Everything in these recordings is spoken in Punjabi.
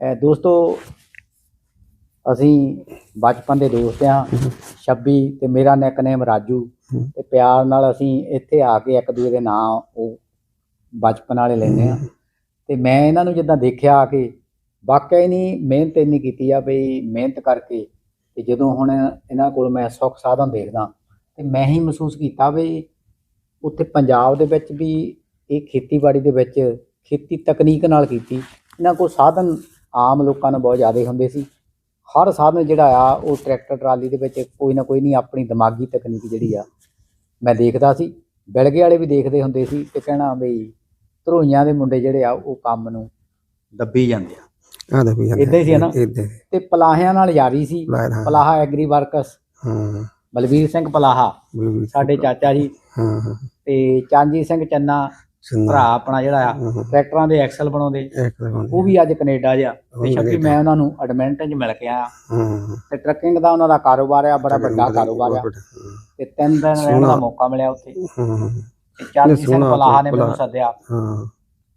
ਦੋਸਤੋ ਅਸੀਂ ਬਚਪਨ ਦੇ ਦੋਸਤ ਆ 26 ਤੇ ਮੇਰਾ ਨਿਕਨੇਮ ਰਾਜੂ। ਤੇ ਪਿਆਰ ਨਾਲ ਅਸੀਂ ਇੱਥੇ ਆ ਕੇ ਇੱਕ ਦੂਜੇ ਦੇ ਨਾਂ ਉਹ ਬਚਪਨ ਵਾਲੇ ਲੈਂਦੇ ਆ ਤੇ ਮੈਂ ਇਹਨਾਂ ਨੂੰ ਜਿੱਦਾਂ ਦੇਖਿਆ ਆ ਕੇ ਵਾਕਿਆ ਹੀ ਨਹੀਂ ਮਿਹਨਤ ਇੰਨੀ ਕੀਤੀ ਆ ਬਈ ਮਿਹਨਤ ਕਰਕੇ ਤੇ ਜਦੋਂ ਹੁਣ ਇਹਨਾਂ ਕੋਲ ਮੈਂ ਸੁੱਖ ਸਾਧਨ ਦੇਖਦਾ ਤੇ ਮੈਂ ਹੀ ਮਹਿਸੂਸ ਕੀਤਾ ਵੀ ਉੱਥੇ ਪੰਜਾਬ ਦੇ ਵਿੱਚ ਵੀ ਇਹ ਖੇਤੀਬਾੜੀ ਦੇ ਵਿੱਚ ਖੇਤੀ ਤਕਨੀਕ ਨਾਲ ਕੀਤੀ। ਇਹਨਾਂ ਕੋਲ ਸਾਧਨ ਆਮ ਲੋਕਾਂ ਨੂੰ ਬਹੁਤ ਜ਼ਿਆਦਾ ਹੁੰਦੇ ਸੀ। ਹਰ ਸਾਧਨ ਜਿਹੜਾ ਆ ਉਹ ਟਰੈਕਟਰ ਟਰਾਲੀ ਦੇ ਵਿੱਚ ਕੋਈ ਨਾ ਕੋਈ ਨਹੀਂ ਆਪਣੀ ਦਿਮਾਗੀ ਤਕਨੀਕ ਜਿਹੜੀ ਆ ਮੈਂ ਦੇਖਦਾ ਸੀ। ਬਿਲਗੇ ਵਾਲੇ ਵੀ ਦੇਖਦੇ ਹੁੰਦੇ ਸੀ ਤੇ ਕਹਿਣਾ ਬਈ ਧਰੋਈਆਂ ਦੇ ਮੁੰਡੇ ਜਿਹੜੇ ਆ ਉਹ ਕੰਮ ਨੂੰ ਦੱਬੀ ਜਾਂਦੇ ਆ। ਆ ਦੇ ਵੀ ਏਦਾਂ ਹੀ ਸੀ ਨਾ? ਇਦਾਂ ਤੇ ਪਲਾਹਿਆਂ ਨਾਲ ਯਾਰੀ ਸੀ। ਪਲਾਹਾ ਐਗਰੀ ਵਰਕਸ ਹਾਂ। ਬਲਵੀਰ ਸਿੰਘ ਪਲਾਹਾ ਸਾਡੇ ਚਾਚਾ ਜੀ। ਹਾਂ ਤੇ ਚਾਂਜੀ ਸਿੰਘ ਚੰਨਾ ਭਰਾ ਆਪਣਾ ਜਿਹੜਾ ਆ ਟਰੈਕਟਰਾਂ ਦੇ ਐਕਸਲ ਬਣਾਉਂਦੇ। ਉਹ ਵੀ ਅੱਜ ਕੈਨੇਡਾ ਜਿਆ ਉਹ ਤੇ ਵੀ ਸ਼ੱਕੀ ਕੈਨੇਡਾ। ਮੈਂ ਉਹਨਾਂ ਨੂੰ ਐਡਮਿੰਟਨ 'ਚ ਮਿਲ ਕੇ ਆਇਆ ਤੇ ਟਰੱਕਿੰਗ ਦਾ ਉਹਨਾਂ ਦਾ ਕਾਰੋਬਾਰ ਆ ਬੜਾ ਵੱਡਾ ਕਾਰੋਬਾਰ ਆ। ਤੇ ਤਿੰਨ ਦਿਨ ਰਹਿਣ ਦਾ। ਮੌਕਾ ਮਿਲਿਆ ਉੱਥੇ। ਤੇ ਚਾਂਦੀ ਸਿੰਘ ਪਲਾਹਾ ਨੇ ਮੈਨੂੰ। ਸੱਦਿਆ।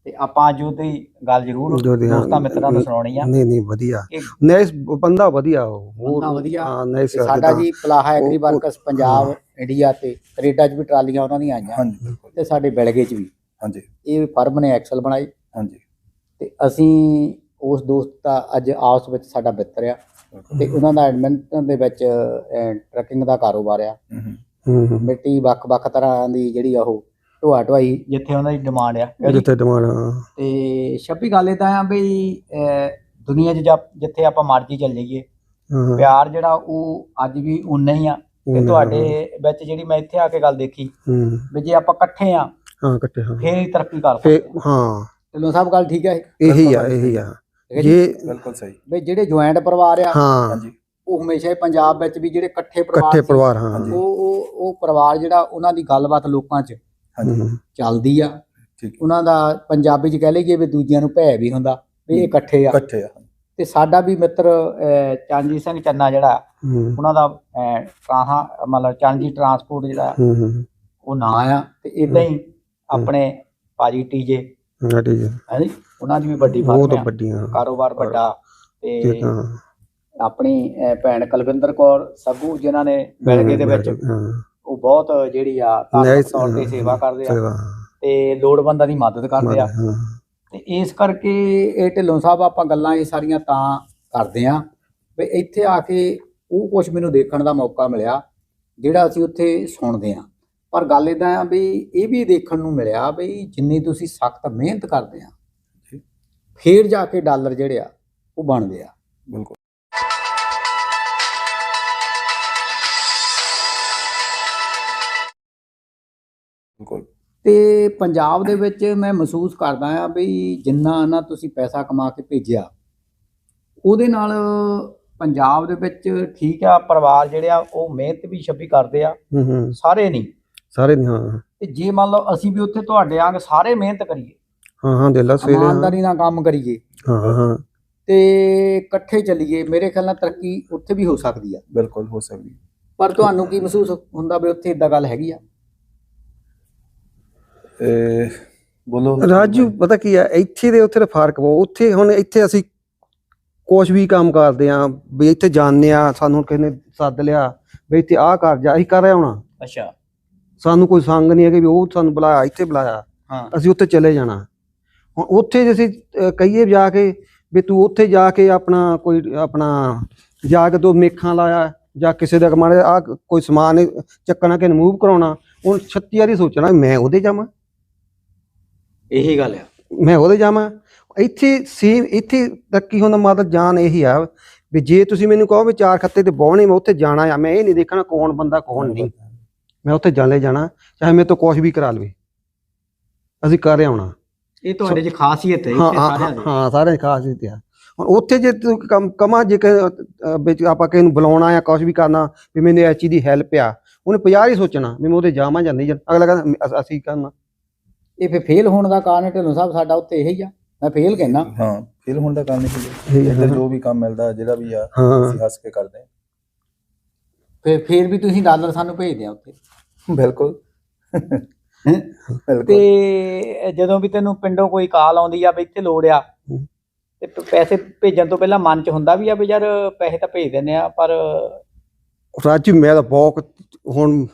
ਤੇ ਆਪਾਂ ਅੱਜ ਉਹਦੀ ਗੱਲ ਜ਼ਰੂਰ ਜੋ ਦੋਸਤਾਂ ਮਿੱਤਰਾਂ ਨੂੰ ਸੁਣਾਉਣੀ ਆ। ਨਹੀਂ ਨਹੀਂ ਵਧੀਆ। ਕਿ ਨੈਸ ਬੰਦਾ ਵਧੀਆ ਬੰਦਾ ਵਧੀਆ। ਤੇ ਸਾਡਾ ਜੀ Palaha agri works Punjab India ਤੇ ਕੈਨੇਡਾ 'ਚ ਵੀ ਟਰਾਲੀਆਂ ਉਹਨਾਂ ਦੀਆਂ ਆਈਆਂ। ਤੇ ਸਾਡੇ ਬਿਲਗੇ 'ਚ ਵੀ। ਹਾਂਜੀ। ਇਹ ਫਰਮ ਨੇ ਐਕਸਲ ਬਣਾਈ। ਹਾਂਜੀ। ਤੇ ਅਸੀਂ ਉਸ ਦੋਸਤ ਦਾ ਅੱਜ ਆਪਸ ਵਿੱਚ ਸਾਡਾ ਮਿੱਤਰ ਆ। ਤੇ ਉਹਨਾਂ ਦਾ ਐਡਮਿੰਟਨ ਦੇ ਵਿੱਚ ਟਰੱਕਿੰਗ ਦਾ ਕਾਰੋਬਾਰ ਆ। ਮਿੱਟੀ ਵੱਖ-ਵੱਖ ਤਰ੍ਹਾਂ ਦੀ ਜਿਹੜੀ ਆ ਉਹ ਢੋਆ ਢੁਆਈ ਜਿੱਥੇ ਉਹਨਾਂ ਦੀ ਡਿਮਾਂਡ ਆ। ਜਿੱਥੇ ਡਿਮਾਂਡ ਤੇ ਛੱਪੀ ਗੱਲ ਇਦਾਂ ਆ ਬਈ ਅਹ, ਦੁਨੀਆ 'ਚ ਜਿੱਥੇ ਆਪਾਂ ਮਰਜ਼ੀ ਚੱਲ ਜਾਈਏ ਪਿਆਰ ਜਿਹੜਾ ਉਹ ਅੱਜ ਵੀ ਉਨਾ ਹੀ ਆ। ਤੇ ਤੁਹਾਡੇ ਵਿੱਚ ਜਿਹੜੀ ਮੈਂ ਇੱਥੇ ਆ ਕੇ ਗੱਲ ਦੇਖੀ ਵੀ ਜੇ ਆਪਾਂ ਇਕੱਠੇ ਆ ਹਾਂ ਕੱਟੇ ਹਾਂ। ਫੇਰ ਹੀ ਤਰੱਕੀ ਕਰ ਫੇ ਸਕਦੇ ਹਾਂ। ਢਿੱਲੋਂ ਸਾਹਿਬ ਗੱਲ ਠੀਕ ਹੈ ਇਹ? ਇਹੀ ਆ ਇਹੀ ਆ। ਠੀਕ ਹੈ ਜੀ? ਜੇ ਬਿਲਕੁਲ ਸਹੀ। ਵੀ ਜਿਹੜੇ ਜੁਆਇੰਟ ਪਰਿਵਾਰ ਆ ਹਾਂ। ਹਾਂਜੀ। ਉਹ ਹਮੇਸ਼ਾ ਹੀ ਪੰਜਾਬ ਵਿੱਚ ਵੀ ਜਿਹੜੇ ਇਕੱਠੇ ਪਰਿਵਾਰ ਇਕੱਠੇ ਸੀ, ਪਰਿਵਾਰ ਹਾਂ। ਉਹ ਉਹ ਉਹ ਪਰਿਵਾਰ ਜਿਹੜਾ ਉਹਨਾਂ ਦੀ ਗੱਲਬਾਤ ਲੋਕਾਂ 'ਚ ਹਾਂਜੀ। ਹੂੰ, ਚੱਲਦੀ ਆ। ਠੀਕ। ਉਹਨਾਂ ਦਾ ਪੰਜਾਬੀ 'ਚ ਕਹਿ ਲਈਏ ਵੀ ਦੂਜਿਆਂ ਨੂੰ ਭੈ ਵੀ ਹੁੰਦਾ ਵੀ ਇਹ ਇਕੱਠੇ ਆ। ਇਕੱਠੇ ਆ। ਤੇ ਸਾਡਾ ਵੀ ਮਿੱਤਰ ਅਹ, ਚਾਂਜੀ ਸਿੰਘ ਚੰਨਾ ਜਿਹੜਾ ਉਹਨਾਂ ਦਾ ਅਹ, ਟਰਾਹਾਂ ਮਤਲਬ ਚਾਂਜੀ ਟਰਾਂਸਪੋਰਟ ਜਿਹੜਾ ਹੂੰ ਹੂੰ ਉਹ ਨਾਂ ਆ। ਤੇ ਇਦਾਂ ਹੀ ਆਪਣੇ ਭਾਜੀ ਟੀਜੇ। ਹੈ ਹਾਂਜੀ ਉਹਨਾਂ ਦੀ ਵੀ ਵੱਡੀ ਉਹ ਫਰਮ ਤਾਂ ਆ ਵੱਡੀਆਂ। ਕਾਰੋਬਾਰ ਵੱਡਾ ਤੇ ਆਪਣੀ ਭੈਣ ਕੁਲਵਿੰਦਰ ਕੌਰ ਸੱਗੂ ਜਿਨ੍ਹਾਂ ਨੇ ਬਿਲਗੇ ਦੇ ਵਿੱਚ ਉਹ ਬਹੁਤ ਜਿਹੜੀ ਆ ਤੌਰ ਤੇ ਸੇਵਾ ਕਰਦੇ ਆ ਤੇ ਲੋੜਵੰਦਾਂ ਦੀ ਮਦਦ ਕਰਦੇ ਆ। ਤੇ ਇਸ ਕਰਕੇ ਇਹ ਢਿੱਲੋਂ ਸਾਹਿਬ ਆਪਾਂ ਗੱਲਾਂ ਇਹ ਸਾਰੀਆਂ ਤਾਂ ਕਰਦੇ ਆ ਵੀ ਇੱਥੇ ਆ ਕੇ ਉਹ ਕੁਝ ਮੈਨੂੰ ਦੇਖਣ ਦਾ ਮੌਕਾ ਮਿਲਿਆ ਜਿਹੜਾ ਅਸੀਂ ਉੱਥੇ ਸੁਣਦੇ ਆ। ਪਰ ਗੱਲ ਇਦਾਂ ਆ ਵੀ ਇਹ ਵੀ ਦੇਖਣ ਨੂੰ ਮਿਲਿਆ ਵੀ ਜਿੰਨੀ ਤੁਸੀਂ ਸਖਤ ਮਿਹਨਤ ਕਰਦੇ ਆ ਫੇਰ ਜਾ ਕੇ ਡਾਲਰ ਜਿਹੜੇ ਆ ਉਹ ਬਣਦੇ ਆ। ਬਿਲਕੁਲ। ਬਿਲਕੁਲ। ਤੇ ਪੰਜਾਬ ਦੇ ਵਿੱਚ ਮੈਂ ਮਹਿਸੂਸ ਕਰਦਾ ਆ ਵੀ ਜਿੰਨਾ ਨਾ ਤੁਸੀਂ ਪੈਸਾ ਕਮਾ ਕੇ ਭੇਜਿਆ ਉਹਦੇ ਨਾਲ ਪੰਜਾਬ ਦੇ ਵਿੱਚ ਠੀਕ ਆ ਪਰਿਵਾਰ ਜਿਹੜੇ ਆ ਉਹ ਮਿਹਨਤ ਵੀ ਛੱਪੀ ਕਰਦੇ ਆ ਸਾਰੇ ਨਹੀਂ। ਸਾਰੇ ਨੇ ਹਾਂ। ਤੇ ਜੇ ਮੰਨ ਲਓ ਅਸੀਂ ਵੀ ਉੱਥੇ ਤੁਹਾਡੇ ਆਂਗ ਸਾਰੇ ਮਿਹਨਤ ਕਰੀਏ ਹਾਂ ਹਾਂ ਦਿਲਾ ਸਵੇਰੇ ਹਾਂ। ਇਮਾਨਦਾਰੀ ਨਾਲ ਕੰਮ ਕਰੀਏ। ਹਾਂ ਹਾਂ ਤੇ ਇਕੱਠੇ ਚੱਲੀਏ ਮੇਰੇ ਖਿਆਲ ਨਾਲ ਤਰੱਕੀ ਉੱਥੇ ਵੀ ਹੋ ਸਕਦੀ ਆ। ਬਿਲਕੁਲ ਹੋ ਸਕਦੀ ਪਰ ਤੁਹਾਨੂੰ ਕੀ ਮਹਿਸੂਸ ਹੁੰਦਾ ਵੀ ਉੱਥੇ ਇਦਾਂ ਗੱਲ ਹੈਗੀ ਆ? ਇਹ ਬੋਲੋ। ਰਾਜੂ ਪਤਾ ਕੀ ਆ ਇੱਥੇ ਦੇ ਉੱਥੇ ਦਾ ਫ਼ਰਕ ਬਹੁਤ ਉੱਥੇ ਹੁਣ ਇੱਥੇ ਅਸੀਂ ਕੁਛ ਵੀ ਕੰਮ ਕਰਦੇ ਆ ਵੀ ਇੱਥੇ ਜਾਣਦੇ ਆ ਸਾਨੂੰ ਕਿਸੇ ਨੇ ਸੱਦ ਲਿਆ ਵੀ ਇੱਥੇ ਆਹ ਕਰ ਜਾ ਅਸੀਂ ਕਰ ਆਉਣਾ। ਅੱਛਾ। ਸਾਨੂੰ ਕੋਈ ਸੰਗ ਨਹੀਂ ਹੈ ਕਿ ਵੀ ਉਹ ਸਾਨੂੰ ਬੁਲਾਇਆ ਇੱਥੇ ਬੁਲਾਇਆ। ਹਾਂ। ਅਸੀਂ ਉੱਥੇ ਚਲੇ ਜਾਣਾ। ਹੁਣ ਉੱਥੇ ਜੇ ਅਸੀਂ ਅਹ, ਕਹੀਏ ਜਾ ਕੇ ਵੀ ਤੂੰ ਉੱਥੇ ਜਾ ਕੇ ਆਪਣਾ ਕੋਈ ਆਪਣਾ ਜਾ ਕੇ ਦੋ ਮੇਖਾਂ ਲਾਇਆ ਜਾਂ ਕਿਸੇ ਦਾ ਮਾਰੇ ਆ ਕੋਈ ਸਮਾਨ ਚੱਕਣਾ ਕਿ ਮੂਵ ਕਰਾਉਣਾ ਹੁਣ 36 ਵਾਰੀ ਸੋਚਣਾ ਵੀ ਮੈਂ ਉਹਦੇ ਜਾਵਾਂ। ਇਹੀ ਗੱਲ ਆ। ਮੈਂ ਉਹਦੇ ਜਾਵਾਂ। ਇੱਥੇ ਸੇਮ ਇੱਥੇ ਤਰੱਕੀ ਹੋਣ ਦਾ ਮਤਲਬ ਜਾਨ ਇਹੀ ਆ ਵੀ ਜੇ ਤੁਸੀਂ ਮੈਨੂੰ ਕਹੋ ਵੀ ਚਾਰ ਖੱਤੇ ਤੇ ਬੌਣੇ ਮੈਂ ਉੱਥੇ ਜਾਣਾ ਆ ਮੈਂ ਇਹ ਨਹੀਂ ਦੇਖਣਾ ਕੌਣ ਬੰਦਾ ਕੌਣ ਨਹੀਂ। ਮੈਂ ਉੱਥੇ ਜਾਣੇ ਜਾਣਾ ਚਾਹੇ ਮੇਰੇ ਤੋਂ ਕੁਛ ਵੀ ਕਰਾ ਲਵੇ। ਅਸੀਂ ਕਰ ਆਉਣਾ। ਇਹ ਤੁਹਾਡੇ 'ਚ ਖਾਸੀਅਤ ਹੈ ਹਾਂ ਇੱਥੇ ਹਾਂ ਸਾਰਿਆਂ ਦੀ। ਹਾਂ ਸਾਰੇ ਖਾਸ ਦਿੱਤੇ ਆ। ਹੁਣ ਉੱਥੇ ਜੇ ਤੂੰ ਕੰਮ ਕਮਾ ਜੇ ਕਿ ਅਹ, ਵਿੱਚ ਆਪਾਂ ਕਿਸੇ ਨੂੰ ਬੁਲਾਉਣਾ ਆ ਕੁਛ ਵੀ ਕਰਨਾ ਵੀ ਮੈਨੂੰ ਇਸ ਚੀਜ਼ ਦੀ ਹੈਲਪ ਆ ਉਹਨੇ 50 ਹੀ ਸੋਚਣਾ ਵੀ ਮੈਂ ਉਹਦੇ ਜਾਵਾਂ ਜਾਂ ਨਹੀਂ ਜਾਂ ਅਗਲਾ ਕਹਿੰਦਾ ਅਸ- ਅਸੀਂ ਕਰਨਾ? ਇਹ ਫੇ ਫੇਲ ਹੋਣ ਦਾ ਕਾਰਨ ਢਿੱਲੋਂ ਸਾਹਿਬ ਸਾਡਾ ਉੱਤੇ ਇਹੀ ਆ। ਮੈਂ ਫੇਲ ਕਹਿਣਾ ਹਾਂ ਫੀਲ ਹੋਣ ਦਾ ਕੰਮ ਨਹੀਂ ਠੀਕ ਹੈ। ਇੱਧਰ ਜੋ ਵੀ ਕੰਮ ਮਿਲਦਾ ਜਿਹੜਾ ਵੀ ਆ ਹਾਂ। ਅਸੀਂ ਹੱਸ ਕੇ ਕਰਦੇ ਹਾਂ। ਫੇ ਫੇਰ ਵੀ ਤੁਸੀਂ ਡਾਲਰ ਸਾਨੂੰ ਭੇਜਦੇ ਆ ਉੱਥੇ। ਬਿਲਕੁਲ। ਤੇ ਜਦੋਂ ਵੀ ਤੈਨੂੰ ਪਿੰਡੋਂ ਕੋਈ ਕਾਲ ਆਉਂਦੀ ਆ ਵੀ ਇੱਥੇ ਲੋੜ ਆ। ਤੇ ਪੈਸੇ ਭੇਜਣ ਤੋਂ ਪਹਿਲਾਂ ਮਨ 'ਚ ਹੁੰਦਾ ਵੀ ਆ ਵੀ ਯਾਰ ਪੈਸੇ ਤਾਂ ਭੇਜ ਦਿੰਦੇ ਆ ਪਰ ਰਾਜੂ ਮੈਂ ਤਾਂ ਬਹੁਤ ਹੁਣ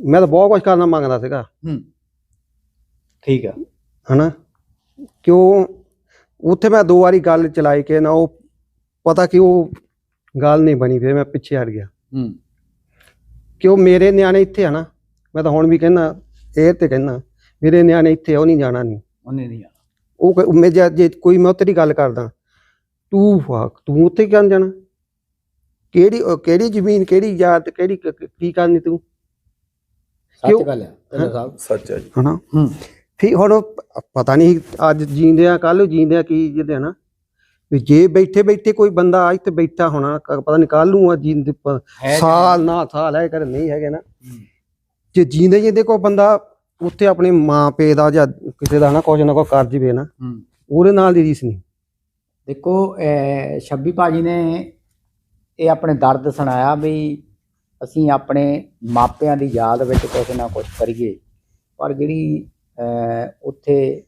ਮੈਂ ਤਾਂ ਬਹੁਤ ਕੁਝ ਕਰਨਾ ਮੰਗਦਾ ਸੀਗਾ। ਹੂੰ। ਠੀਕ ਆ। ਹਨਾ? ਕਿਉਂ? ਉੱਥੇ ਮੈਂ ਦੋ ਵਾਰੀ ਗੱਲ ਚਲਾਈ ਕਿ ਨਾ ਉਹ ਪਤਾ ਕਿ ਉਹ ਗੱਲ ਨਹੀਂ ਬਣੀ ਫਿਰ ਮੈਂ ਪਿੱਛੇ ਹਟ ਗਿਆ। ਹੂੰ। ਕਿਉਂ ਮੇਰੇ ਨਿਆਣੇ ਇੱਥੇ ਆ ਨਾ। ਮੈਂ ਤਾਂ ਹੁਣ ਵੀ ਕਹਿੰਦਾ ਇਹ ਤੇ ਕਹਿੰਦਾ ਮੇਰੇ ਨਿਆਣੇ ਇੱਥੇ ਆ, ਉਹ ਨਹੀਂ ਜਾਣਾ ਨਹੀਂ ਉਹਨੇ ਨਹੀਂ ਆ ਉਹ ਕ- ਮੈਂ ਜੇ ਜੇ ਕੋਈ ਮੈਂ ਤੇਰੀ ਗੱਲ ਕਰਦਾ ਤੂੰ ਫਾਕ ਤੂੰ ਉੱਥੇ ਕਿਉਂ ਜਾਣਾ? ਕਿਹੜੀ ਉਹ ਕਿਹੜੀ ਜ਼ਮੀਨ ਕਿਹੜੀ ਜਾਤ ਕਿਹੜੀ ਕ- ਕ- ਕੀ ਕਰਨੀ ਤੂੰ? ਸੱਚ ਕਿਉਂ? ਗੱਲ ਢਿੱਲੋਂ ਸਾਹਿਬ। ਸੱਚ ਹੈ ਜੀ। ਹਨਾ? ਹੂੰ। ਫਿਰ ਹੁਣ ਉਹ ਪ- ਪਤਾ ਨਹੀਂ ਅੱਜ ਜੀਂਦੇ ਆ ਕੱਲ ਜੀਂਦੇ ਆ ਕੀ ਜਿਹਦੇ ਆ ਨਾ। ਵੀ ਜੇ ਬੈਠੇ ਬੈਠੇ ਕੋਈ ਬੰਦਾ ਇੱਥੇ ਬੈਠਾ ਹੋਣਾ ਕ- ਪਤਾ ਨਹੀਂ ਕੱਲ ਨੂੰ ਆ ਜੀਂਦੇ ਪ- ਹੈ ਸਾਲ ਨਾ ਸਾਲ ਹੈ ਕਰ ਨਹੀਂ ਹੈਗੇ ਨਾ। ਜੇ ਜੀਂਦੇ ਜਿਹਦੇ ਕੋਈ ਬੰਦਾ ਉੱਥੇ ਆਪਣੇ ਮਾਂ ਪੇ ਦਾ ਜਾਂ ਕਿਸੇ ਦਾ ਨਾ ਕੁਝ ਨਾ ਕੁਛ ਕਰ ਜਵੇ ਨਾ ਹੂੰ। ਉਹਦੇ ਨਾਲ ਦੀ ਰੀਸ ਨਹੀਂ। ਦੇਖੋ ਅਹ ਛੱਬੀ ਭਾਜੀ ਨੇ ਇਹ ਆਪਣੇ ਦਰਦ ਸੁਣਾਇਆ ਵੀ ਅਸੀਂ ਆਪਣੇ ਮਾਪਿਆਂ ਦੀ ਯਾਦ ਵਿੱਚ ਕੁਝ ਨਾ ਕੁਝ ਕਰੀਏ। ਪਰ ਜਿਹੜੀ ਅਹ ਉੱਥੇ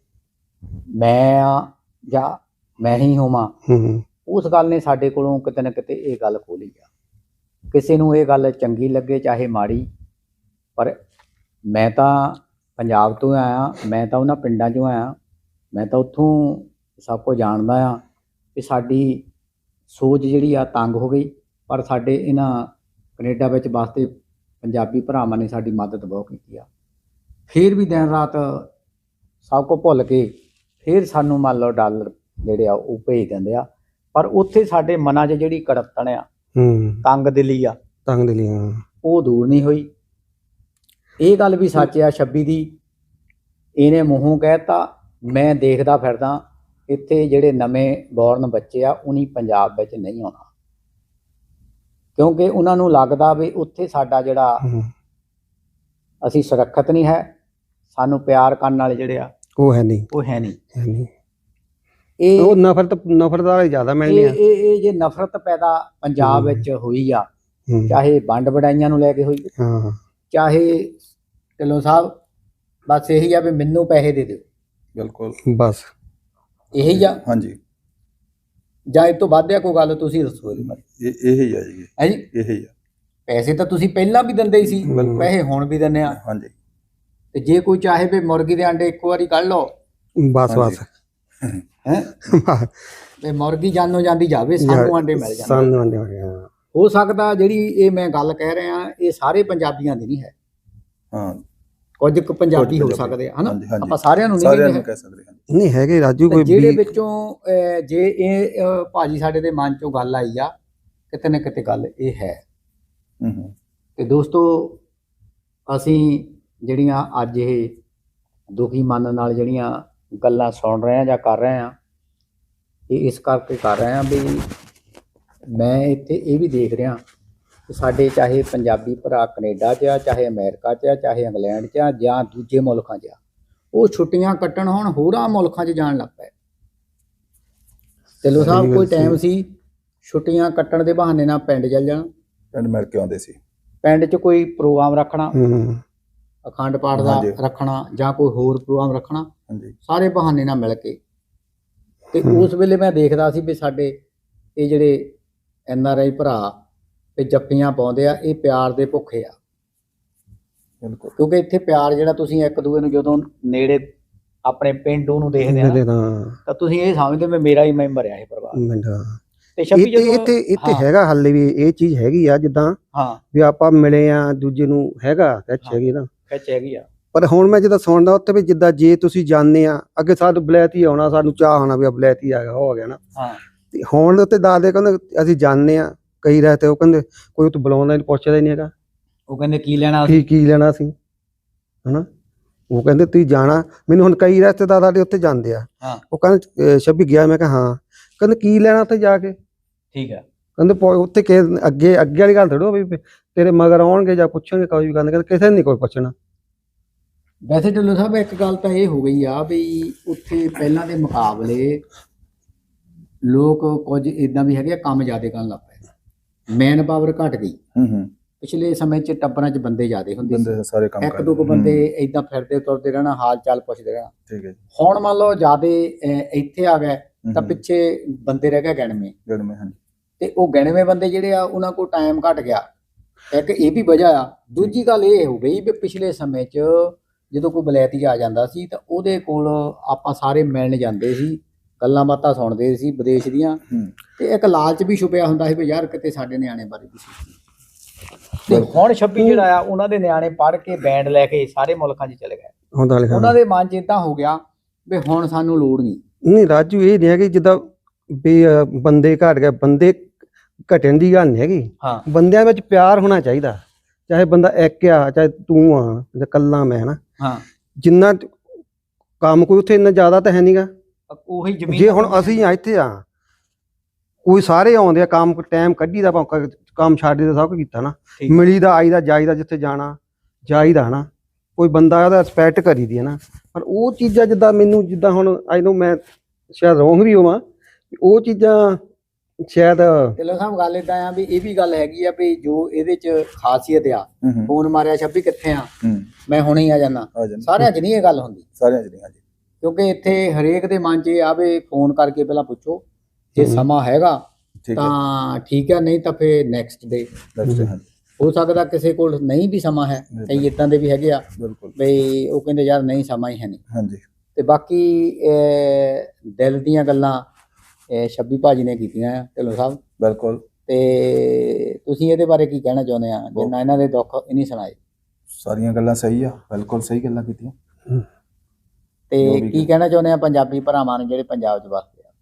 ਮੈਂ ਆ ਜਾਂ ਮੈਂ ਹੀ ਹੋਵਾਂ। ਹੂੰ ਉਸ ਗੱਲ ਨੇ ਸਾਡੇ ਕੋਲੋਂ ਕਿਤੇ ਨਾ ਕਿਤੇ ਇਹ ਗੱਲ ਖੋਲੀ ਆ। ਕਿਸੇ ਨੂੰ ਇਹ ਗੱਲ ਚੰਗੀ ਲੱਗੇ ਚਾਹੇ ਮਾੜੀ ਪਰ ਮੈਂ ਤਾਂ ਪੰਜਾਬ ਤੋਂ ਆਇਆ ਮੈਂ ਤਾਂ ਉਹਨਾਂ ਪਿੰਡਾਂ 'ਚੋਂ ਆਇਆ ਮੈਂ ਤਾਂ ਉੱਥੋਂ ਸਭ ਕੁਝ ਜਾਣਦਾ ਆ ਕਿ ਸਾਡੀ ਸੋਚ ਜਿਹੜੀ ਆ ਤੰਗ ਹੋ ਗਈ ਪਰ ਸਾਡੇ ਇਹਨਾਂ ਕੈਨੇਡਾ ਵਿੱਚ ਵਾਸਤੇ ਪੰਜਾਬੀ ਭਰਾਵਾਂ ਨੇ ਸਾਡੀ ਮਦਦ ਬਹੁਤ ਕੀਤੀ ਆ। ਫਿਰ ਵੀ ਦਿਨ ਰਾਤ ਸਭ ਕੁਝ ਭੁੱਲ ਕੇ ਫਿਰ ਸਾਨੂੰ ਮੰਨ ਲਓ ਡਾਲਰ ਜਿਹੜੇ ਆ ਉਹ ਭੇਜ ਦਿੰਦੇ ਆ। ਪਰ ਉੱਥੇ ਸਾਡੇ ਮਨਾਂ 'ਚ ਜਿਹੜੀ ਕੜਤਣ ਆ ਹੂੰ। ਤੰਗ ਦਿਲੀ ਆ। ਤੰਗ ਦੇ ਲਈ ਹਾਂ। ਉਹ ਦੂਰ ਨਹੀਂ ਹੋਈ। ਇਹ ਗੱਲ ਵੀ ਸੱਚ ਆ 26 ਦੀ ਇਹਨੇ ਮੂੰਹੋਂ ਕਹਿਤਾ ਮੈਂ ਦੇਖਦਾ ਫਿਰਦਾ ਇੱਥੇ ਜਿਹੜੇ ਨਵੇਂ ਬੌਰਨ ਬੱਚੇ ਆ ਉਨੀ ਪੰਜਾਬ ਵਿੱਚ ਨਹੀਂ ਆਉਣਾ। ਕਿਉਂਕਿ ਉਹਨਾਂ ਨੂੰ ਲੱਗਦਾ ਵੀ ਉੱਥੇ ਸਾਡਾ ਜਿਹੜਾ। ਅਸੀਂ ਸੁਰੱਖਿਅਤ ਨਹੀਂ ਹੈ ਸਾਨੂੰ ਪਿਆਰ ਕਰਨ ਵਾਲੇ ਜਿਹੜੇ ਆ ਉਹ ਹੈ ਨਹੀਂ। ਉਹ ਹੈ ਨਹੀਂ। ਹੈ ਨਹੀਂ। ਇਹ ਉਹ ਨਫ਼ਰਤ ਨਫ਼ਰਤ ਵਾਲੇ ਜ਼ਿਆਦਾ ਮਿਲਨੇ ਆ। ਇਹ ਇਹ ਜੇ ਨਫ਼ਰਤ ਪੈਦਾ ਪੰਜਾਬ। ਵਿੱਚ ਹੋਈ ਆ। ਚਾਹੇ ਵੰਡ ਵਡਾਈਆਂ ਨੂੰ ਲੈ ਕੇ ਹੋਈ ਹਾਂ। ਚਾਹੇ ਢਿੱਲੋਂ ਸਾਹਿਬ ਬਸ ਇਹੀ ਆ ਵੀ ਮੈਨੂੰ ਪੈਸੇ ਦੇ ਦਿਓ। ਬਿਲਕੁਲ। ਬਸ। ਇਹੀ ਆ? ਹਾਂਜੀ। ਜਾਂ ਇਹ ਤੋਂ ਵੱਧ ਆ ਕੋਈ ਗੱਲ ਤੁਸੀਂ ਦੱਸੋ ਇਹਦੇ ਬਾਰੇ ਇਹ ਇਹ ਹੀ ਆ ਜੀ। ਹੈ ਜੀ? ਇਹ ਹੀ ਆ। ਪੈਸੇ ਤਾਂ ਤੁਸੀਂ ਪਹਿਲਾਂ ਵੀ ਦਿੰਦੇ ਹੀ ਸੀ। ਪੈਸੇ ਹੁਣ ਵੀ ਦਿੰਦੇ ਆ। ਹਾਂਜੀ। ਤੇ ਜੇ ਕੋਈ ਚਾਹੇ ਵੀ ਮੁਰਗੀ ਦੇ ਅੰਡੇ ਇੱਕ ਵਾਰੀ ਕੱਢ ਲਓ। ਬਸ ਬਸ। ਹੈ? ਤੇ ਮੁਰਗੀ ਜਾਨੋਂ ਜਾਂਦੀ ਜਾਵੇ ਸਾਨੂੰ ਅੰਡੇ ਮਿਲ ਜਾਣ ਸਾਨੂੰ ਆਂਦੇ ਹੋਣੇ ਆ ਹੋ। ਸਕਦਾ ਜਿਹੜੀ ਇਹ ਮੈਂ ਗੱਲ ਕਹਿ ਰਿਹਾ ਇਹ ਸਾਰੇ ਪੰਜਾਬੀਆਂ ਦੀ ਨਹੀਂ ਹੈ। ਹਾਂ। ਕੁਝ ਕੁ ਪੰਜਾਬੀ ਹੋ। ਸਕਦੇ ਆ ਹਨਾ। ਆਪਾਂ ਸਾਰਿਆਂ ਨੂੰ ਨਹੀਂ। ਕਹਿ ਸਕਦੇ ਨਹੀਂ ਹੈਗੇ ਰਾਜੂ ਕੋਈ ਜਿਹੜੇ ਵਿੱਚੋਂ ਅਹ, ਜੇ ਇਹ ਭਾਜੀ ਸਾਡੇ ਦੇ ਮਨ ਚੋਂ ਗੱਲ ਆਈ ਆ ਕਿਤੇ ਨਾ ਕਿਤੇ ਗੱਲ ਇਹ ਹੈ। ਹੂੰ ਹੂੰ। ਤੇ ਦੋਸਤੋ ਅਸੀਂ ਜਿਹੜੀਆਂ ਅੱਜ ਇਹ ਦੁਖੀ ਮਨ ਨਾਲ ਜਿਹੜੀਆਂ ਗੱਲਾਂ ਸੁਣ ਰਹੇ ਆ ਜਾਂ ਕਰ ਰਹੇ ਆ ਇਹ ਇਸ ਕਰਕੇ ਕਰ ਰਹੇ ਆ ਵੀ ਮੈਂ ਇੱਥੇ ਇਹ ਵੀ ਦੇਖ ਰਿਹਾ ਕਿ ਸਾਡੇ ਚਾਹੇ ਪੰਜਾਬੀ ਭਰਾ ਕੈਨੇਡਾ 'ਚ ਆ ਚਾਹੇ ਅਮਰੀਕਾ 'ਚ ਆ ਚਾਹੇ ਇੰਗਲੈਂਡ 'ਚ ਆ ਜਾਂ ਦੂਜੇ ਮੁਲਕਾਂ 'ਚ ਆ ਉਹ ਛੁੱਟੀਆਂ ਕੱਟਣ ਹੁਣ ਹੋਰਾਂ ਮੁਲਕਾਂ 'ਚ ਜਾਣ ਲੱਗ ਪਏ। ਚਲੋ ਸਾਹਿਬ ਸਹੀ ਕੋਈ ਟਾਈਮ ਸੀ ਛੁੱਟੀਆਂ ਕੱਟਣ ਦੇ ਬਹਾਨੇ ਨਾਲ ਪਿੰਡ ਚੱਲ ਜਾਣਾ? ਪਿੰਡ ਮਿਲ ਕੇ ਆਉਂਦੇ ਸੀ। ਪਿੰਡ 'ਚ ਕੋਈ ਪ੍ਰੋਗਰਾਮ ਰੱਖਣਾ? ਹੂੰ ਅਖੰਡ ਪਾਠ ਦਾ। ਰੱਖਣਾ ਜਾਂ ਕੋਈ ਹੋਰ ਪ੍ਰੋਗਰਾਮ ਰੱਖਣਾ? ਸਾਰੇ ਬਹਾਨੇ ਨਾਲ ਮਿਲ ਕੇ। ਤੇ। ਉਸ ਵੇਲੇ ਮੈਂ ਦੇਖਦਾ ਸੀ ਵੀ ਸਾਡੇ ਇਹ ਜਿਹੜੇ ਐਨ ਆਰ ਆਈ ਭਰਾ ਤੇ ਜੱਫੀਆਂ ਪਾਉਂਦੇ ਆ ਇਹ ਪਿਆਰ ਦੇ ਭੁੱਖੇ ਆ। ਬਿਲਕੁਲ। ਕਿਉਂਕਿ ਇੱਥੇ ਪਿਆਰ ਜਿਹੜਾ ਤੁਸੀਂ ਇੱਕ ਦੂਏ ਨੂੰ ਜਦੋਂ ਨੇੜੇ ਆਪਣੇ ਪਿੰਡੂ ਨੂੰ ਦੇਖਦੇ ਆ ਤਾਂ ਤੁਸੀਂ ਇਹ ਸਮਝਦੇ ਵੀ ਮੇਰਾ ਹੀ ਮੈਂਬਰ ਆ ਇਹ ਪਰਿਵਾਰ। ਤੇ ਇੱਥੇ ਜਦੋਂ ਇੱਥੇ। ਹੈਗਾ ਹਾਲੇ ਵੀ ਇਹ ਚੀਜ਼ ਹੈਗੀ ਆ ਜਿੱਦਾਂ ਹਾਂ। ਵੀ ਆਪਾਂ ਮਿਲੇ ਆ ਦੂਜੇ ਨੂੰ ਹੈਗਾ ਟੱਚ। ਹੈਗੀ ਨਾ। ਖਿੱਚ ਹੈਗੀ ਆ। ਪਰ ਹੁਣ ਮੈਂ ਜਦੋਂ ਸੁਣਦਾ ਉੱਥੇ ਵੀ ਜਿੱਦਾਂ ਜੇ ਤੁਸੀਂ ਜਾਣਦੇ ਆ ਅੱਗੇ ਸਾਨੂੰ ਬਲੈਤੀ ਆਉਣਾ ਸਾਨੂੰ ਚਾਹ ਹੋਣਾ ਵੀ ਬਲੈਤੀ ਆ ਗਿਆ ਆ ਗਿਆ ਨਾ। ਹਾਂ। ਤੇ ਹੁਣ ਉੱਤੇ ਦੱਸਦੇ ਕਹਿੰਦੇ ਅਸੀਂ ਜਾਣਦੇ ਆ ਕਈ ਰਹਿ ਤੇ ਉਹ ਕਹਿੰਦੇ ਕੋਈ ਉੱਥੇ ਬੁਲਾਉਂਦਾ ਨਹੀਂ ਪੁੱਛਦਾ ਹੀ ਨਹੀਂ ਹੈਗਾ। ਉਹ ਕਹਿੰਦੇ ਕੀ ਲੈਣਾ ਕੀ ਕੀ ਲੈਣਾ ਸੀ ਹਨਾ? ਉਹ ਕਹਿੰਦੇ ਤੁਸੀਂ ਜਾਣਾ ਮੈਨੂੰ ਹੁਣ ਕਈ ਰਿਸ਼ਤੇਦਾਰ ਸਾਡੇ ਉੱਥੇ ਜਾਂਦੇ ਆ। ਹਾਂ। ਉਹ ਕਹਿੰਦੇ ਛੱਬੀ ਗਿਆ ਮੈਂ ਕਿਹਾ ਹਾਂ। ਕਹਿੰਦੇ ਕੀ ਲੈਣਾ ਉੱਥੇ ਜਾ ਕੇ? ਠੀਕ ਆ। ਕਹਿੰਦੇ ਉੱਥੇ ਕਿ ਅੱਗੇ ਅੱਗੇ ਵਾਲੀ ਗੱਲ ਥੋੜੋ ਵੀ ਤੇਰੇ ਮਗਰ ਆਉਣਗੇ ਜਾਂ ਪੁੱਛਣਗੇ ਕੋਈ ਵੀ ਕਹਿੰਦੇ ਕਹਿੰਦੇ ਕਿਸੇ ਨੇ ਨਹੀਂ ਕੋਈ ਪੁੱਛਣਾ। ਵੈਸੇ ਢਿੱਲੋਂ ਸਾਹਿਬ ਇੱਕ ਗੱਲ ਤਾਂ ਇਹ ਹੋ ਗਈ ਆ ਵੀ ਉੱਥੇ ਪਹਿਲਾਂ ਦੇ ਮੁਕਾਬਲੇ ਲੋਕ ਕੁਝ ਇਦਾਂ ਵੀ ਹੈਗੇ ਆ, ਕੰਮ ਜ਼ਿਆਦਾ ਕਰਨ ਲੱਗ ਪਏ ਮੈਨ ਪਾਵਰ ਘਟ ਗਈ। ਹੂੰ ਹੂੰ। ਪਿਛਲੇ ਸਮੇਂ 'ਚ ਟੱਬਰਾਂ 'ਚ ਬੰਦੇ ਜ਼ਿਆਦੇ ਹੁੰਦੇ ਸੀ। ਬੰਦੇ ਸਾਰੇ ਕੰਮ ਇੱਕ ਦੋ ਕੁ ਬੰਦੇ ਇਦਾਂ ਫਿਰਦੇ ਤੁਰਦੇ ਰਹਿਣਾ ਹਾਲ ਚਾਲ ਪੁੱਛਦੇ ਰਹਿਣਾ। ਠੀਕ ਹੈ ਜੀ। ਹੁਣ ਮੰਨ ਲਓ ਜ਼ਿਆਦੇ ਇੱਥੇ ਆ ਗਏ ਤਾਂ ਪਿੱਛੇ ਬੰਦੇ ਰਹਿ ਗਏ ਗਿਣਵੇਂ ਜੜ ਮੈਂ ਹਾਂਜੀ। ਤੇ ਉਹ ਗਿਣਵੇਂ ਬੰਦੇ ਜਿਹੜੇ ਆ ਉਹਨਾਂ ਕੋਲ ਟਾਈਮ ਘਟ ਗਿਆ। ਇੱਕ ਇਹ ਵੀ ਵਜ੍ਹਾ ਆ। ਦੂਜੀ ਗੱਲ ਇਹ ਹੋ ਗਈ ਵੀ ਪਿਛਲੇ ਸਮੇਂ 'ਚ ਜਦੋਂ ਕੋਈ ਬਲੈਤੀ ਆ ਜਾਂਦਾ ਸੀ ਤਾਂ ਉਹਦੇ ਕੋਲ ਆਪਾਂ ਸਾਰੇ ਮਿਲਣ ਜਾਂਦੇ ਸੀ ਗੱਲਾਂ ਬਾਤਾਂ ਸੁਣਦੇ ਸੀ ਵਿਦੇਸ਼ ਦੀਆਂ। ਤੇ ਇੱਕ ਲਾਲਚ ਵੀ ਛੁਪਿਆ ਹੁੰਦਾ ਸੀ ਵੀ ਯਾਰ ਕਿਤੇ ਸਾਡੇ ਨਿਆਣੇ ਬਾਰੇ ਵੀ ਸੋਚੀ ਤੇ ਹੁਣ 26 ਜਿਹੜਾ ਆ ਉਹਨਾਂ ਦੇ ਨਿਆਣੇ ਪੜ੍ਹ ਕੇ ਬੈਂਡ ਲੈ ਕੇ ਸਾਰੇ ਮੁਲਕਾਂ 'ਚ ਚਲੇ ਗਏ। ਉਹਨਾਂ ਦੇ ਮਨ 'ਚ ਇਦਾਂ ਹੋ ਗਿਆ ਵੀ ਹੁਣ ਸਾਨੂੰ ਲੋੜ ਨਹੀਂ। ਨਹੀਂ ਰਾਜੂ ਇਹ ਨਹੀਂ ਹੈ ਕਿ ਜਿੱਦਾਂ ਵੀ ਬੰਦੇ ਘਟ ਗਏ ਬੰਦੇ ਘਟਣ ਦੀ ਗੱਲ ਨਹੀਂ ਹੈਗੀ। ਹਾਂ। ਬੰਦਿਆਂ ਵਿੱਚ ਪਿਆਰ ਹੋਣਾ ਚਾਹੀਦਾ। ਚਾਹੇ ਬੰਦਾ ਇੱਕ ਆ ਚਾਹੇ ਤੂੰ ਆ ਜਾਂ ਕੱਲਾ ਮੈਂ ਹਾਂ। ਜਿੰਨਾ ਕੰਮ ਕੋਈ ਉੱਥੇ ਇੰਨਾ ਜ਼ਿਆਦਾ ਤਾਂ ਹੈ ਨਹੀਂਗਾ ਉਹੀ ਜ਼ਮੀਨ ਜੇ ਹੁਣ ਅਸੀਂ ਆ ਇੱਥੇ ਆ ਕੋਈ ਸਾਰੇ ਆਉਂਦੇ ਆ ਕੰਮ ਟਾਈਮ ਕੱਢੀ ਦਾ ਆਪਾਂ ਕ- ਕੰਮ ਛੱਡ ਦੇ ਸਭ ਕੁਝ ਕੀਤਾ ਨਾ। ਮਿਲੀ ਦਾ ਆਈ ਦਾ ਜਾਈਦਾ ਜਿੱਥੇ ਜਾਣਾ ਜਾਈਦਾ ਨਾ ਕੋਈ ਬੰਦਾ ਉਹਦਾ ਰਿਸਪੈਕਟ ਕਰੀਦੀ ਹੈ ਨਾ ਪਰ ਉਹ ਚੀਜ਼ਾਂ ਜਿੱਦਾਂ ਮੈਨੂੰ ਜਿੱਦਾਂ ਹੁਣ ਆਈ ਨੂੰ ਮੈਂ ਸ਼ਾਇਦ ਰੋਂਗ ਵੀ ਹੋਵਾਂ ਉਹ ਚੀਜ਼ਾਂ ਸ਼ਾਇਦ ਢਿੱਲੋਂ ਸਾਹਿਬ ਗੱਲ ਇਦਾਂ ਆ ਵੀ ਇਹ ਵੀ ਗੱਲ ਹੈਗੀ ਆ ਵੀ ਜੋ ਇਹਦੇ 'ਚ ਖਾਸੀਅਤ ਆ ਹੂੰ ਫੋਨ ਮਾਰਿਆ ਛੱਬੀ ਕਿੱਥੇ ਆ? ਹੂੰ। ਮੈਂ ਹੁਣੇ ਹੀ ਆ ਜਾਣਾ ਆ ਜਾਂਦੇ। ਸਾਰਿਆਂ 'ਚ ਨਹੀਂ ਇਹ ਗੱਲ ਹੁੰਦੀ। ਸਾਰਿਆਂ ਚ ਨਹੀਂ ਹਾਂਜੀ। ਕਿਉਂਕਿ ਇੱਥੇ ਹਰੇਕ ਦੇ ਮਨ 'ਚ ਇਹ ਆ ਵੀ ਫੋਨ ਕਰਕੇ ਪਹਿਲਾਂ ਪੁੱਛੋ ਜੇ। ਸਮਾਂ ਹੈਗਾ ਠੀਕ ਹੈ। ਤਾਂ ਠੀਕ ਹੈ ਨਹੀਂ ਤਾਂ ਫੇਰ ਨੈਕਸਟ ਡੇ next ਹਾਂਜੀ। ਹੋ ਸਕਦਾ ਕਿਸੇ ਕੋਲ ਨਹੀਂ ਵੀ ਸਮਾਂ ਹੈ ਕਈ ਇਦਾਂ ਦੇ ਵੀ ਹੈਗੇ ਆ ਬਿਲਕੁਲ। ਬਈ ਉਹ ਕਹਿੰਦੇ ਯਾਰ ਨਹੀਂ ਸਮਾਂ ਹੀ ਹੈ ਨਹੀਂ। ਹਾਂਜੀ। ਤੇ ਬਾਕੀ ਅਹ, ਦਿਲ ਦੀਆਂ ਗੱਲਾਂ ਅਹ, ਛੱਬੀ ਭਾਜੀ ਨੇ ਕੀਤੀਆਂ ਆ ਢਿੱਲੋਂ ਸਾਹਿਬ। ਬਿਲਕੁਲ। ਤੇ ਤੁਸੀਂ ਇਹਦੇ ਬਾਰੇ ਕੀ ਕਹਿਣਾ ਚਾਹੁੰਦੇ ਆ ਜਿੰਨਾ ਇਹਨਾਂ ਦੇ ਦੁੱਖ ਇਹ ਨਹੀਂ ਸੁਣਾਏ? ਸਾਰੀਆਂ ਗੱਲਾਂ ਸਹੀ ਆ ਬਿਲਕੁਲ ਸਹੀ ਗੱਲਾਂ ਕੀਤੀਆਂ। ਤੇ ਕੀ ਕਹਿਣਾ ਚਾਹੁੰਦੇ ਆ ਪੰਜਾਬੀ ਭਰਾਵਾਂ ਨੂੰ ਜਿਹੜੇ ਪੰਜਾਬ 'ਚ ਵਸਦੇ ਆ?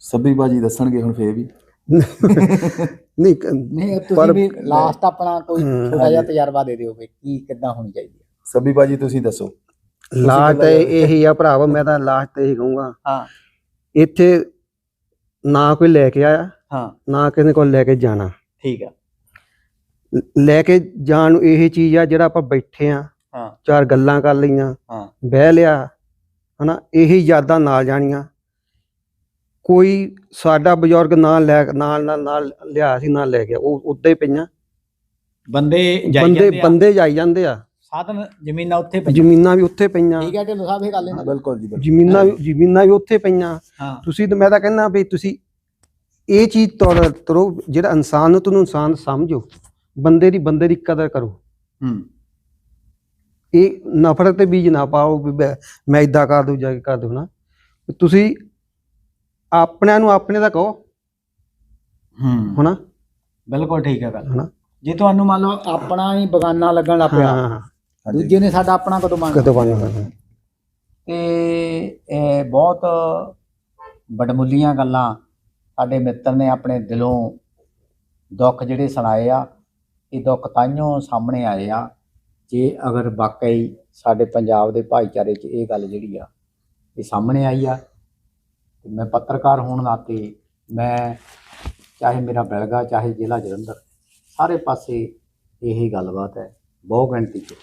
ਸਭੀ ਬਾਜੀ ਦੱਸਣਗੇ ਹੁਣ ਫੇਰ ਵੀ। ਨਹੀਂ ਨਹੀਂ ਤੁਸੀਂ ਵੀ ਲਾਸਟ ਆਪਣਾ ਕੋਈ ਛੋਟਾ ਜਿਹਾ ਤਜਰਬਾ ਦੇ ਦਿਓ ਵੀ ਕੀ ਕਿੱਦਾਂ ਹੋਣੀ ਚਾਹੀਦੀ ਹੈ ਸਭੀ ਬਾਜੀ ਤੁਸੀਂ ਦੱਸੋ। ਲਾਸਟ ਇਹੀ ਆ ਭਰਾਵਾ ਮੈਂ ਤਾਂ ਲਾਸਟ ਤੇ ਇਹੀ ਕਹੂੰਗਾ। ਹਾਂ। ਇੱਥੇ ਨਾ ਕੋਈ ਲੈ ਕੇ ਆਇਆ ਹਾਂ। ਨਾ ਕਿਸੇ ਕੋਲ ਲੈ ਕੇ ਜਾਣਾ। ਠੀਕ ਆ। ਲ- ਕੇ ਜਾਣ ਨੂੰ ਇਹ ਚੀਜ਼ ਆ ਜਿਹੜਾ ਆਪਾਂ ਬੈਠੇ ਆ ਹਾਂ। ਚਾਰ ਗੱਲਾਂ ਕਰ ਲਈਆਂ ਹਾਂ। ਬਹਿ ਲਿਆ ਹਨਾ ਇਹੀ ਯਾਦਾਂ ਨਾਲ ਜਾਣੀਆਂ। ਕੋਈ ਸਾਡਾ ਬਜ਼ੁਰਗ ਨਾਲ ਲੈ ਨਾਲ ਨਾਲ ਨਾਲ ਲਿਆ ਸੀ ਨਾਲ ਲੈ ਗਿਆ ਉਹ ਉੱਦਾਂ ਹੀ ਪਈਆਂ। ਬੰਦੇ ਜਾਈ ਬੰਦੇ ਜਾਂਦੇ ਆ। ਬੰਦੇ ਜਾਈ ਜਾਂਦੇ ਆ। ਸਾਧਨ ਜ਼ਮੀਨਾਂ ਉੱਥੇ ਪਈਆਂ। ਜ਼ਮੀਨਾਂ ਵੀ ਉੱਥੇ ਪਈਆਂ। ਠੀਕ ਹੈ ਢਿੱਲੋਂ ਸਾਹਿਬ ਇਹ ਗੱਲ ਇਹਨਾਂ ਦੀ ਬਿਲਕੁਲ ਜੀ ਬਿਲਕੁਲ। ਜ਼ਮੀਨਾਂ ਵੀ ਜ਼ਮੀਨਾਂ ਵੀ ਉੱਥੇ ਪਈਆਂ। ਹਾਂ। ਤੁਸੀਂ ਤਾਂ ਮੈਂ ਤਾਂ ਕਹਿੰਦਾ ਵੀ ਤੁਸੀਂ ਇਹ ਚੀਜ਼ ਤੋੜ ਤਰੋ ਜਿਹੜਾ ਇਨਸਾਨ ਨੂੰ ਤੁਹਾਨੂੰ ਇਨਸਾਨ ਸਮਝੋ ਬੰਦੇ ਦੀ ਬੰਦੇ ਦੀ ਕਦਰ ਕਰੋ। ਹੂੰ। ਇਹ ਨਫ਼ਰਤ ਤੇ ਬੀਜ ਨਾ ਪਾਓ ਵੀ ਮੈਂ- ਮੈਂ ਇਦਾਂ ਕਰ ਦੂੰ ਜਾਂ ਕਿ ਕਰ ਦੂੰ ਨਾ। ਤੁਸੀਂ ਆਪਣਿਆਂ ਨੂੰ ਆਪਣੇ ਦਾ ਕਹੋ। ਹੂੰ। ਹਨਾ? ਬਿਲਕੁਲ ਠੀਕ ਹੈ ਗੱਲ। ਹਨਾ? ਜੇ ਤੁਹਾਨੂੰ ਮੰਨ ਲਓ ਆਪਣਾ ਹੀ ਬਗਾਨਾ ਲੱਗਣ ਲੱਗ ਪਿਆ ਹਾਂ। ਦੂਜੇ ਨੇ ਸਾਡਾ ਆਪਣਾ ਕਦੋਂ ਮੰਨ ਕਦੋਂ ਬਣਨਾ ਤੇ ਇਹ ਬਹੁਤ ਬੜਮੁੱਲੀਆਂ ਗੱਲਾਂ ਸਾਡੇ ਮਿੱਤਰ ਨੇ ਆਪਣੇ ਦਿਲੋਂ ਦੁੱਖ ਜਿਹੜੇ ਸੁਣਾਏ ਆ ਇਹ ਦੁੱਖ ਤਾਈਓ ਸਾਹਮਣੇ ਆਏ ਆ ਜੇ ਅਗਰ ਵਾਕਈ ਸਾਡੇ ਪੰਜਾਬ ਦੇ ਭਾਈਚਾਰੇ 'ਚ ਇਹ ਗੱਲ ਜਿਹੜੀ ਆ ਇਹ ਸਾਹਮਣੇ ਆਈ ਆ ਤੇ ਮੈਂ ਪੱਤਰਕਾਰ ਹੋਣ ਨਾਤੇ ਮੈਂ ਚਾਹੇ ਮੇਰਾ ਬਿਲਗਾ ਚਾਹੇ ਜ਼ਿਲ੍ਹਾ ਜਲੰਧਰ ਸਾਰੇ ਪਾਸੇ ਇਹੀ ਗੱਲਬਾਤ ਹੈ। ਬਹੁ ਗਿਣਤੀ 'ਚ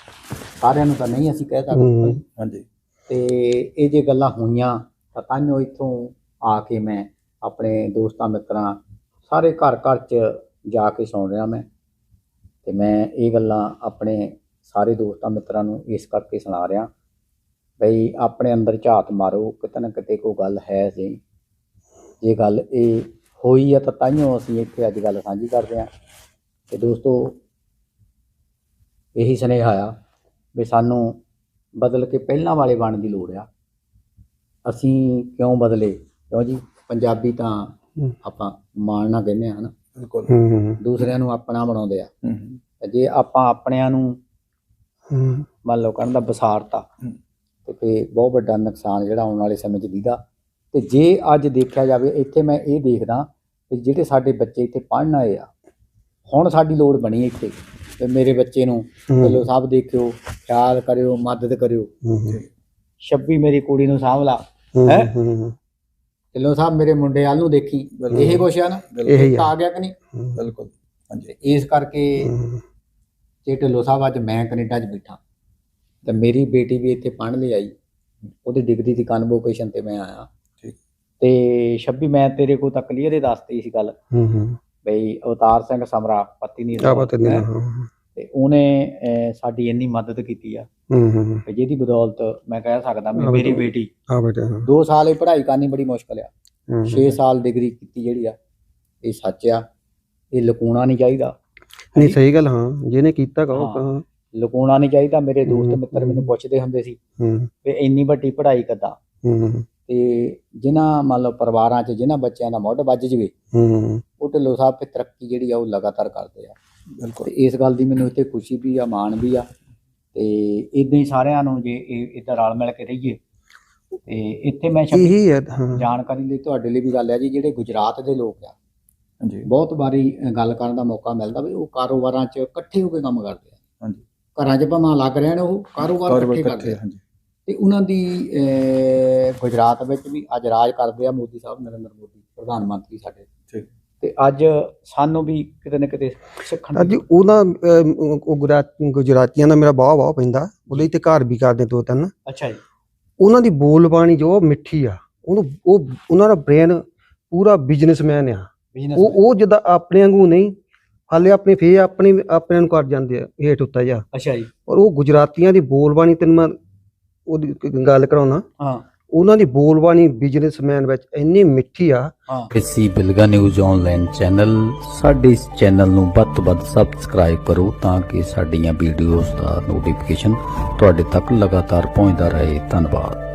ਸਾਰਿਆਂ ਨੂੰ ਤਾਂ ਨਹੀਂ ਅਸੀਂ ਕਹਿ ਸਕਦੇ। ਹਾਂਜੀ। ਤੇ ਇਹ ਜੇ ਗੱਲਾਂ ਹੋਈਆਂ ਤਾਂ ਤਾਂਹੀਓ ਇੱਥੋਂ ਆ ਕੇ ਮੈਂ ਆਪਣੇ ਦੋਸਤਾਂ ਮਿੱਤਰਾਂ ਸਾਰੇ ਘਰ ਘਰ 'ਚ ਜਾ ਕੇ ਸੁਣ ਰਿਹਾ ਮੈਂ। ਤੇ ਮੈਂ ਇਹ ਗੱਲਾਂ ਆਪਣੇ ਸਾਰੇ ਦੋਸਤਾਂ ਮਿੱਤਰਾਂ ਨੂੰ ਇਸ ਕਰਕੇ ਸੁਣਾ ਰਿਹਾ ਬਈ ਆਪਣੇ ਅੰਦਰ ਝਾਤ ਮਾਰੋ ਕਿਤੇ ਨਾ ਕਿਤੇ ਕੋਈ ਗੱਲ ਹੈ ਸੀ ਜੇ ਗੱਲ ਇਹ ਹੋਈ ਆ ਤਾਂ ਤਾਂਹੀਓ ਅਸੀਂ ਇੱਥੇ ਅੱਜ ਗੱਲ ਸਾਂਝੀ ਕਰਦੇ ਹਾਂ। ਤੇ ਦੋਸਤੋ ਇਹੀ ਸੁਨੇਹਾ ਆ ਵੀ ਸਾਨੂੰ ਬਦਲ ਕੇ ਪਹਿਲਾਂ ਵਾਲੇ ਬਣਨ ਦੀ ਲੋੜ ਆ। ਅਸੀਂ ਕਿਉਂ ਬਦਲੇ? ਕਿਉਂ ਜੀ? ਪੰਜਾਬੀ ਤਾਂ। ਆਪਾਂ ਮਾਣ ਨਾਲ ਕਹਿੰਦੇ ਆ ਹਨਾ ਬਿਲਕੁਲ। ਹੂੰ ਹੂੰ, ਦੂਸਰਿਆਂ ਨੂੰ ਆਪਣਾ ਬਣਾਉਂਦੇ ਆ। ਤੇ ਜੇ ਆਪਾਂ ਆਪਣਿਆਂ ਨੂੰ ਹੂੰ। ਮੰਨ ਲਓ ਕਰਨ ਦਾ ਵਿਸਾਰਤਾ ਹੂੰ। ਤੇ ਫੇ ਬਹੁਤ ਵੱਡਾ ਨੁਕਸਾਨ ਜਿਹੜਾ ਆਉਣ ਵਾਲੇ ਸਮੇਂ 'ਚ ਦੀਦਾ। ਤੇ ਜੇ ਅੱਜ ਦੇਖਿਆ ਜਾਵੇ ਇੱਥੇ ਮੈਂ ਇਹ ਦੇਖਦਾ ਕਿ ਜਿਹੜੇ ਸਾਡੇ ਬੱਚੇ ਇੱਥੇ ਪੜ੍ਹਨ ਆਏ ਆ ਹੁਣ ਸਾਡੀ ਲੋੜ ਬਣੀ ਇੱਥੇ। ਤੇ ਮੇਰੇ ਬੱਚੇ ਨੂੰ ਚਲੋ ਸਭ ਦੇਖਿਓ ਖਿਆਲ ਕਰਿਓ ਮਦਦ ਕਰਿਓ। ਹੂੰ, ਹੂੰ, 26 ਮੇਰੀ ਕੁੜੀ ਨੂੰ ਸਾਂਭ ਲਾ ਹੂੰ, ਢਿੱਲੋਂ ਸਾਹਿਬ ਮੇਰੇ ਮੁੰਡੇ ਵੱਲ ਨੂੰ ਦੇਖੀ ਬਿਲਕੁਲ। ਇਹ ਕੁਛ ਆ ਨਾ ਇਹੀ ਆ। ਗਿਆ ਕਿ ਨਹੀਂ? ਬਿਲਕੁਲ ਹਾਂਜੀ। ਇਸ ਕਰਕੇ ਜੇ ਢਿੱਲੋਂ ਸਾਹਿਬ ਅੱਜ ਮੈਂ ਕੈਨੇਡਾ 'ਚ ਬੈਠਾ ਤੇ ਮੇਰੀ ਬੇਟੀ ਵੀ ਇੱਥੇ ਪੜ੍ਹਨ ਲਈ ਆਈ। ਉਹਦੀ ਡਿਗਰੀ ਦੀ ਕਨਵੋਕੇਸ਼ਨ ਤੇ ਮੈਂ ਆਇਆ। ਠੀਕ। ਤੇ 26 ਮੈਂ ਤੇਰੇ ਕੋਲ ਤਾਂ ਕਲੀਅਰ ਹੀ ਦੱਸਤੀ ਸੀ ਗੱਲ। ਹੂੰ, ਹੂੰ। ਬਈ ਅਵਤਾਰ ਸਿੰਘ ਸਮਰਾ ਪਤੀ ਨਹੀਂ ਕਿਆ ਬਾਤ ਹੈ, ਹਾਂ, ਹਾਂ, ਤੇ ਉਹਨੇ ਸਾਡੀ ਇੰਨੀ ਮਦਦ ਕੀਤੀ ਆ। ਹੂੰ ਹੂੰ ਜਿਹਦੀ ਬਦੌਲਤ ਮੈਂ ਕਹਿ ਸਕਦਾ ਮੇਰੀ। ਬੇਟੀ। ਆ ਬੇਟਾ ਹਾਂ। 2 ਸਾਲ ਇਹ ਪੜ੍ਹਾਈ ਕਰਨੀ ਬੜੀ ਮੁਸ਼ਕਲ ਆ। ਹੂੰ, 6 ਸਾਲ ਡਿਗਰੀ ਕੀਤੀ ਜਿਹੜੀ ਆ ਇਹ ਸੱਚ ਆ। ਇਹ ਲੁਕਾਉਣਾ ਨਹੀਂ ਚਾਹੀਦਾ। ਨਹੀਂ ਸਹੀ ਗੱਲ ਹਾਂ। ਜਿਹਨੇ ਕੀਤਾ ਕਹੋ ਹਾਂ। ਹਾਂ ਲੁਕਾਉਣਾ ਨਹੀਂ ਚਾਹੀਦਾ। ਮੇਰੇ ਦੋਸਤ ਮਿੱਤਰ ਮੈਨੂੰ। ਪੁੱਛਦੇ ਹੁੰਦੇ ਸੀ ਹੂੰ। ਵੀ ਇੰਨੀ ਵੱਡੀ ਪੜ੍ਹਾਈ ਹੂੰ ਤੇ ਜਿਨ੍ਹਾਂ ਮੰਨ ਲਓ ਪਰਿਵਾਰਾਂ 'ਚ ਜਿਨ੍ਹਾਂ ਬੱਚਿਆਂ ਦਾ ਮੁੱਢ ਵੱਜ ਜਵੇ ਹੂੰ। ਉਹ ਢਿੱਲੋਂ ਸਾਹਿਬ ਤੇ ਤਰੱਕੀ ਜਿਹੜੀ ਆ ਉਹ ਲਗਾਤਾਰ ਕਰਦੇ ਆ। ਬਿਲਕੁਲ। ਤੇ ਇਸ ਗੱਲ ਦੀ ਮੈਨੂੰ ਇੱਥੇ ਖੁਸ਼ੀ ਵੀ ਆ ਮਾਣ ਵੀ ਆ। ਤੇ ਇਦਾਂ ਹੀ ਸਾਰਿਆਂ ਨੂੰ ਜੇ ਇਹ ਇਦਾਂ ਰਲ ਮਿਲ ਕੇ ਰਹੀਏ ਤੇ ਇੱਥੇ ਮੈਂ ਇਹੀ ਹੈ ਜਾਣਕਾਰੀ ਲਈ ਤੁਹਾਡੇ ਲਈ ਵੀ ਗੱਲ ਹੈ ਜੀ ਜਿਹੜੇ ਗੁਜਰਾਤ ਦੇ ਲੋਕ ਆ ਹਾਂਜੀ। ਬਹੁਤ ਵਾਰੀ ਗੱਲ ਕਰਨ ਦਾ ਮੌਕਾ ਮਿਲਦਾ ਵੀ ਉਹ ਕਾਰੋਬਾਰਾਂ 'ਚ ਇਕੱਠੇ ਹੋ ਕੇ ਕੰਮ ਕਰਦੇ ਆ। ਹਾਂਜੀ। ਘਰਾਂ 'ਚ ਭਾਵੇਂ ਲੱਗ ਰਹਿਣ ਉਹ ਕਾਰੋਬਾਰ ਇਕੱਠੇ ਕਰਦੇ ਆ। ਹਾਂਜੀ। ਤੇ ਉਹਨਾਂ ਦੀ ਗੁਜਰਾਤ ਵਿੱਚ ਵੀ ਅੱਜ ਰਾਜ ਕਰਦੇ ਆ ਮੋਦੀ ਸਾਹਿਬ ਨਰਿੰਦਰ ਮੋਦੀ ਪ੍ਰਧਾਨ ਮੰਤਰੀ ਸਾਡੇ। ਠੀਕ। ਤੇ ਅੱਜ ਸਾਨੂੰ ਵੀ ਕਿਤੇ ਨਾ ਕਿਤੇ ਸਿੱਖਣ ਅੱਜ ਉਹਨਾਂ ਉਹ ਗੁਜਰਾਤ ਗੁਜਰਾਤੀਆਂ ਦਾ ਮੇਰਾ ਬਹੁਤ ਬਹੁਤ ਪੈਂਦਾ। ਉਹਦੇ ਤੇ ਘਰ ਵੀ ਕਰਦੇ ਦੋ ਤਿੰਨ। ਅੱਛਾ ਜੀ। ਉਹਨਾਂ ਦੀ ਬੋਲ ਬਾਣੀ ਜੋ ਮਿੱਠੀ ਆ। ਉਹਨੂੰ ਉਹ ਉਹਨਾਂ ਦਾ ਬ੍ਰੇਨ ਪੂਰਾ ਬਿਜ਼ਨਸਮੈਨ ਆ। ਬਿਜ਼ਨਸ ਉਹ ਉਹ ਜਿੱਦਾਂ ਆਪਣੇ ਵਾਂਗੂ ਨਹੀਂ ਹਾਲੇ ਆਪਣੇ ਫੇ ਆਪਣੇ ਆਪਣਿਆਂ ਨੂੰ ਕਰ ਜਾਂਦੇ ਆ ਹੇਠ ਉੱਤਾ ਜਾ। ਅੱਛਾ ਜੀ। ਪਰ ਉਹ ਗੁਜਰਾਤੀਆਂ ਦੀ ਬੋਲ ਬਾਣੀ ਤੈਨੂੰ ਮੈਂ ਉਹਦੀ ਇੱਕ ਗੱਲ ਕਰਾਉਣਾ। ਹਾਂ। ਉਹਨਾਂ ਦੀ ਬੋਲ ਬਾਣੀ ਬਿਜ਼ਨਸਮੈਨ ਵਿੱਚ ਇੰਨੀ ਮਿੱਠੀ ਆ। ਇਸੀ ਬਿਲਗਾ ਨਿਊਜ਼ ਆਨਲਾਈਨ ਚੈਨਲ ਸਾਡੇ ਇਸ ਚੈਨਲ ਨੂੰ ਵੱਧ ਤੋਂ ਵੱਧ ਸਬਸਕ੍ਰਾਈਬ ਕਰੋ ਤਾਂ ਕਿ ਸਾਡੀਆਂ ਵੀਡੀਓਜ਼ ਦਾ ਨੋਟੀਫਿਕੇਸ਼ਨ ਤੁਹਾਡੇ ਤੱਕ ਲਗਾਤਾਰ ਪਹੁੰਚਦਾ ਰਹੇ। ਧੰਨਵਾਦ।